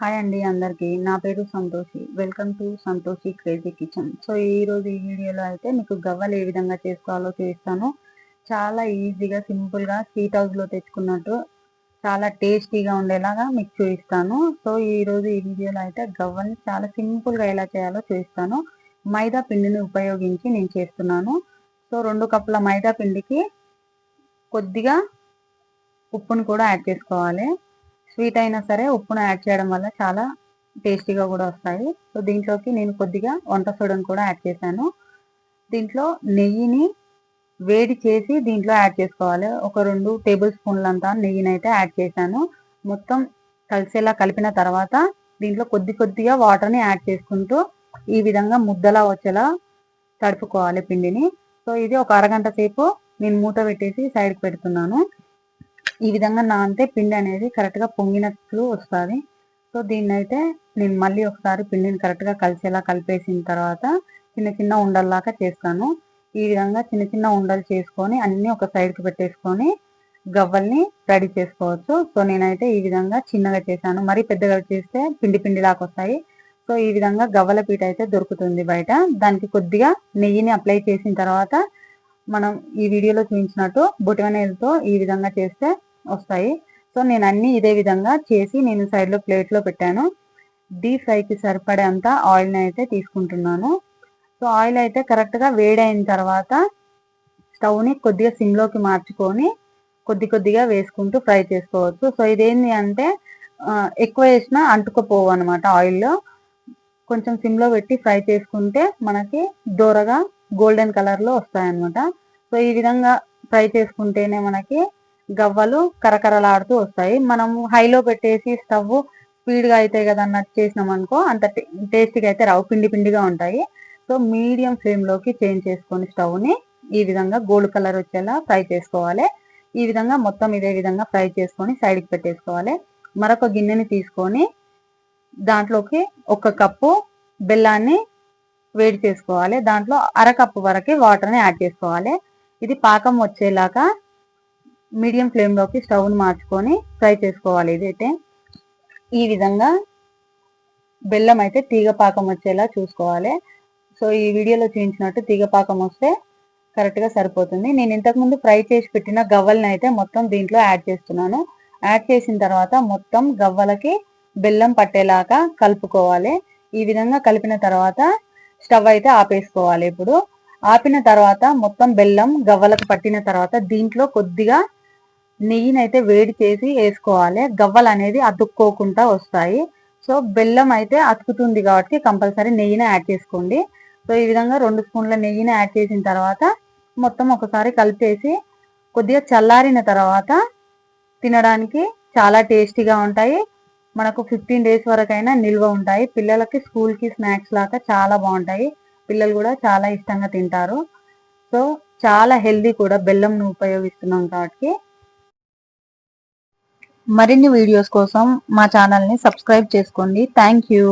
Hi అండి అందరికి. నా పేరు Santoshi. Welcome to Santoshi crazy kitchen. So ఈ రోజు ఈ వీడియోలో అయితే మీకు గవ్వలు ఏ విధంగా చేసుకోవాలో చూపిస్తాను. చాలా ఈజీగా సింపుల్గా స్వీట్ హౌస్లో తెచ్చుకున్నట్టు చాలా టేస్టీగా ఉండేలాగా మీకు చూపిస్తాను. సో ఈ రోజు ఈ వీడియోలో అయితే గవ్వల్ని చాలా సింపుల్గా ఎలా చేయాలో చూపిస్తాను. మైదా పిండిని ఉపయోగించి నేను చేస్తున్నాను. సో రెండు కప్పుల మైదా పిండికి కొద్దిగా ఉప్పును కూడా యాడ్ చేసుకోవాలి. స్వీట్ అయినా సరే ఉప్పును యాడ్ చేయడం వల్ల చాలా టేస్టీగా కూడా వస్తాయి. సో దీంట్లోకి నేను కొద్దిగా వంట సోడాను కూడా యాడ్ చేశాను. దీంట్లో నెయ్యిని వేడి చేసి దీంట్లో యాడ్ చేసుకోవాలి. ఒక రెండు టేబుల్ స్పూన్లంతా నెయ్యిని అయితే యాడ్ చేశాను. మొత్తం కలిసేలా కలిపిన తర్వాత దీంట్లో కొద్ది కొద్దిగా వాటర్ని యాడ్ చేసుకుంటూ ఈ విధంగా ముద్దలా వచ్చేలా తడుపుకోవాలి పిండిని. సో ఇది ఒక అరగంట సేపు నేను మూత పెట్టేసి సైడ్కి పెడుతున్నాను. ఈ విధంగా నానితే పిండి అనేది కరెక్ట్గా పొంగినట్లు వస్తుంది. సో దీన్ని అయితే నేను మళ్ళీ ఒకసారి పిండిని కరెక్ట్గా కలిసేలా కలిపేసిన తర్వాత చిన్న చిన్న ఉండల్లాగా చేస్తాను. ఈ విధంగా చిన్న చిన్న ఉండలు చేసుకొని అన్ని ఒక సైడ్కి పెట్టేసుకొని గవ్వల్ని రెడీ చేసుకోవచ్చు. సో నేనైతే ఈ విధంగా చిన్నగా చేశాను. మరీ పెద్దగా చేస్తే పిండి పిండి లాగా వస్తాయి. సో ఈ విధంగా గవ్వల పీట అయితే దొరుకుతుంది బయట. దానికి కొద్దిగా నెయ్యిని అప్లై చేసిన తర్వాత మనం ఈ వీడియోలో చూపించినట్టు బొటివనేలతో ఈ విధంగా చేస్తే వస్తాయి. సో నేను అన్ని ఇదే విధంగా చేసి నేను సైడ్లో ప్లేట్లో పెట్టాను. డీప్ ఫ్రైకి సరిపడేంత ఆయిల్ని అయితే తీసుకుంటున్నాను. సో ఆయిల్ అయితే కరెక్ట్గా వేడైన తర్వాత స్టవ్ని కొద్దిగా సిమ్లోకి మార్చుకొని కొద్ది కొద్దిగా వేసుకుంటూ ఫ్రై చేసుకోవచ్చు. సో ఇదేంటి అంటే ఎక్కువ వేసినా అంటుకుపోవు అనమాట ఆయిల్లో కొంచెం సిమ్లో పెట్టి ఫ్రై చేసుకుంటే మనకి దూరగా గోల్డెన్ కలర్లో వస్తాయన్నమాట. సో ఈ విధంగా ఫ్రై చేసుకుంటేనే మనకి గవ్వలు కరకరలాడుతూ వస్తాయి. మనం హైలో పెట్టేసి స్టవ్ స్పీడ్గా అయితే కదా అన్నట్టు చేసినాం అనుకో అంత టేస్టీగా అయితే రావు. పిండి పిండిగా ఉంటాయి. సో మీడియం ఫ్లేమ్లోకి చేంజ్ చేసుకొని స్టవ్ని ఈ విధంగా గోల్డ్ కలర్ వచ్చేలా ఫ్రై చేసుకోవాలి. ఈ విధంగా మొత్తం ఇదే విధంగా ఫ్రై చేసుకొని సైడ్కి పెట్టేసుకోవాలి. మరొక గిన్నెని తీసుకొని దాంట్లోకి ఒక కప్పు బెల్లాన్ని వేడి చేసుకోవాలి. దాంట్లో అరకప్పు వరకు వాటర్ని యాడ్ చేసుకోవాలి. ఇది పాకం వచ్చేలాగా మీడియం ఫ్లేమ్లోకి స్టవ్ని మార్చుకొని ఫ్రై చేసుకోవాలి ఇదైతే. ఈ విధంగా బెల్లం అయితే తీగ పాకం వచ్చేలా చూసుకోవాలి. సో ఈ వీడియోలో చూపించినట్టు తీగ పాకం వస్తే కరెక్ట్గా సరిపోతుంది. నేను ఇంతకుముందు ఫ్రై చేసి పెట్టిన గవ్వల్ని అయితే మొత్తం దీంట్లో యాడ్ చేస్తున్నాను. యాడ్ చేసిన తర్వాత మొత్తం గవ్వలకి బెల్లం పట్టేలాగా కలుపుకోవాలి. ఈ విధంగా కలిపిన తర్వాత స్టవ్ అయితే ఆపేసుకోవాలి ఇప్పుడు. ఆపిన తర్వాత మొత్తం బెల్లం గవ్వలకు పట్టిన తర్వాత దీంట్లో కొద్దిగా నెయ్యినైతే వేడి చేసి వేసుకోవాలి. గవ్వలు అనేది అతుక్కోకుండా వస్తాయి. సో బెల్లం అయితే అతుకుతుంది కాబట్టి కంపల్సరీ నెయ్యిని యాడ్ చేసుకోండి. సో ఈ విధంగా రెండు స్పూన్ల నెయ్యిని యాడ్ చేసిన తర్వాత మొత్తం ఒకసారి కలిపేసి కొద్దిగా చల్లారిన తర్వాత తినడానికి చాలా టేస్టీగా ఉంటాయి. మనకు ఫిఫ్టీన్ డేస్ వరకైనా నిల్వ ఉంటాయి. పిల్లలకి స్కూల్కి స్నాక్స్ లాగా చాలా బాగుంటాయి. పిల్లలు కూడా చాలా ఇష్టంగా తింటారు. సో చాలా హెల్దీ కూడా బెల్లంను ఉపయోగిస్తున్నాం కాబట్టి మరిన్ని వీడియోస్ కోసం మా ఛానల్ని సబ్స్క్రైబ్ చేసుకోండి. Thank you